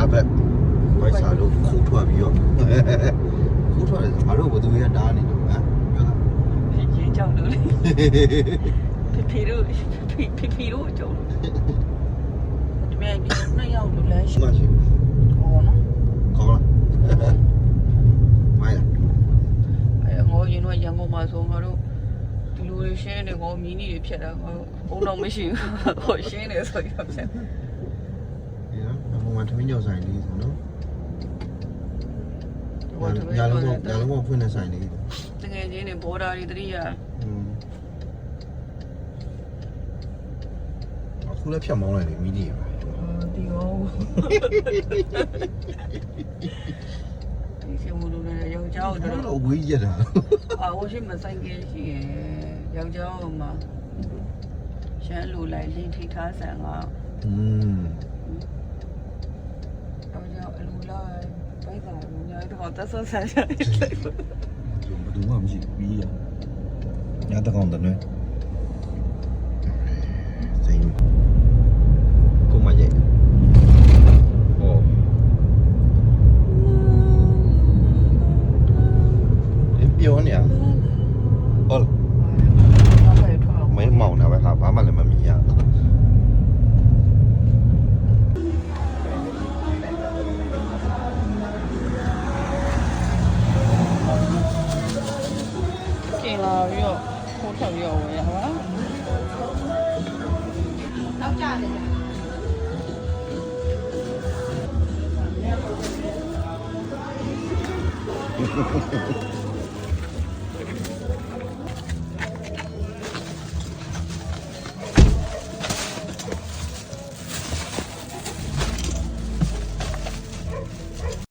ညာဘက်ဝိုက်စာလို့ခိုးထွက်ပြီးတော့ခိုးထွက်တယ်ဆိုငါတို့ဘယ်သူရတားနေလို့ဟမ်ပြောတာရင်းကြောက်လို့လေဖေဖေတို့ဖေဖေဖေတို့အကြောင်းဒီမဲ့ဒီနှစ်ယောက်လို့လဲရှိမရှိဟောနော်ခေါ်လားမိုင်းလားအဲငေါရင်တော့ရန်ကုန်မှာဆိုငါတို့ဒီလိုတွေရှင်းနေငေါမီနီတွေဖြတ်တာငါတို့ဘုံတော့မရှိဘူးဟောရှင်းနေဆိုရဖြတ်ဒီနော်ဘုံမှာ သမင်းကြော်ဆိုင်လေးဆိုနော်ဟိုကညာလုံးကညာလုံးကဖွင့်တဲ့ဆိုင်လေးတကယ်ချင်းနေဘော်ဒါတွေတတိယအခုလည်းဖြတ်မောင်းလိုက်တယ်မီးလေးပါဒီရောဒီရှင်မလို့လည်းယောက်ျားတို့တော့ဝေးရတာအာဝရှိမဆိုင်ကရှိရယောက်ျားတို့မှာရှမ်းလူလိုက်လင်းထိထားဆန်ကอืม က်ျားအလူလိုက်ပိုက်တာလူညာတော့တဆဆန်ရဘယ်သူမှမရှိဘူးပြီးရညာတကောင်တယ်နော်စိ ကျင်လာပြီးတော့ခိုးထွက်ပြီးတော့ဝင်ရပါနောက်ကြတယ်